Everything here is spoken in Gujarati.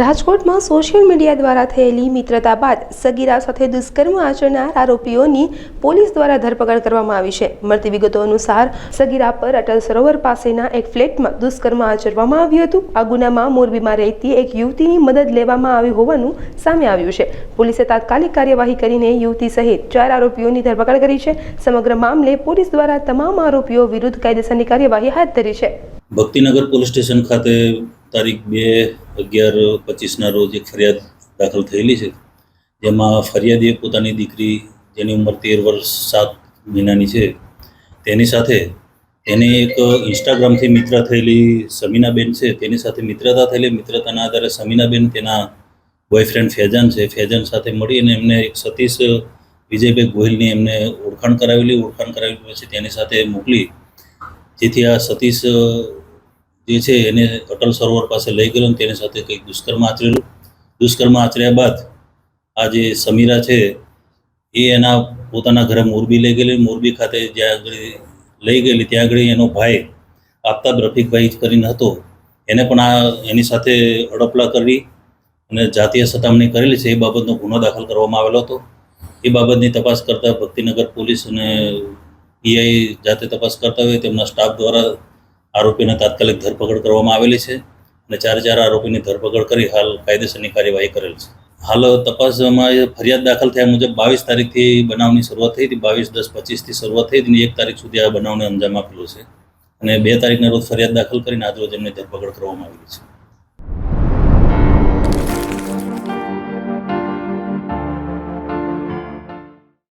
રાજકોટમાં સોશિયલ મીડિયા દ્વારા થયેલી મિત્રતા બાદ સગીરા સાથે દુષ્કર્મ આચરનાર આરોપીઓની પોલીસ દ્વારા ધરપકડ કરવામાં આવી છે. મળતી વિગતો અનુસાર, સગીરા પર અટલ સરોવર પાસેના એક ફ્લેટમાં દુષ્કર્મ આચરવામાં આવ્યું હતું. આ ગુનામાં મોરબીમાં રહેતી એક યુવતીની મદદ લેવામાં આવી હોવાનું સામે આવ્યું છે. પોલીસે તાત્કાલિક કાર્યવાહી કરીને યુવતી સહિત ચાર આરોપીઓની ધરપકડ કરી છે. સમગ્ર મામલે પોલીસ દ્વારા તમામ આરોપીઓ વિરુદ્ધ કાયદેસરની કાર્યવાહી હાથ ધરી છે. ભક્તિનગર પોલીસ સ્ટેશન ખાતે તારીખ બે અગિયાર પચીસના રોજ એક ફરિયાદ દાખલ થયેલી છે. જેમાં ફરિયાદીએ પોતાની દીકરી જેની ઉંમર તેર વર્ષ સાત મહિનાની છે, તેની સાથે તેની એક ઇન્સ્ટાગ્રામથી મિત્ર થયેલી સમીનાબેન છે, તેની સાથે મિત્રતા થયેલી. મિત્રતાના આધારે સમીનાબેન તેના બોયફ્રેન્ડ ફેજાન છે. ફેજાન સાથે મળી અને એમને એક સતીશ વિજયભાઈ ગોહિલની એમને ઓળખાણ કરાવેલી. ઓળખાણ કરાવેલી પછી તેની સાથે મોકલી. જેથી આ સતીશ જે છે એને અટલ સરોવર પાસે લઈ ગયેલો અને તેની સાથે કંઈક દુષ્કર્મ આચરેલું. દુષ્કર્મ આચર્યા બાદ આ જે સમીરા છે, એ એના પોતાના ઘરે મોરબી લઈ ગયેલી. મોરબી ખાતે જ્યાં આગળ લઈ ગયેલી, ત્યાં આગળ એનો ભાઈ આફતાબ રફીકભાઈ કરીને હતો. એને પણ આ એની સાથે હડપલા કરી અને જાતીય સતામણી કરેલી છે. એ બાબતનો ગુનો દાખલ કરવામાં આવેલો હતો. એ બાબતની તપાસ કરતા ભક્તિનગર પોલીસ અને પીઆઈ જાતે તપાસ કરતા હોય તેમના સ્ટાફ દ્વારા આરોપીને તાત્કાલિક ધરપકડ કરવામાં આવેલી છે અને ચાર ચાર આરોપીની ધરપકડ કરી હાલ કાયદેસરની કાર્યવાહી કરેલ છે. હાલ તપાસમાં ફરિયાદ દાખલ થયા મુજબ બાવીસ તારીખથી બનાવની શરૂઆત થઈ હતી, બાવીસ દસ પચીસથી શરૂઆત થઈ હતી એક તારીખ સુધી આ બનાવને અંજામ આપેલો છે. અને બે તારીખના રોજ ફરિયાદ દાખલ કરીને આજરોજ એમની ધરપકડ કરવામાં આવેલી છે.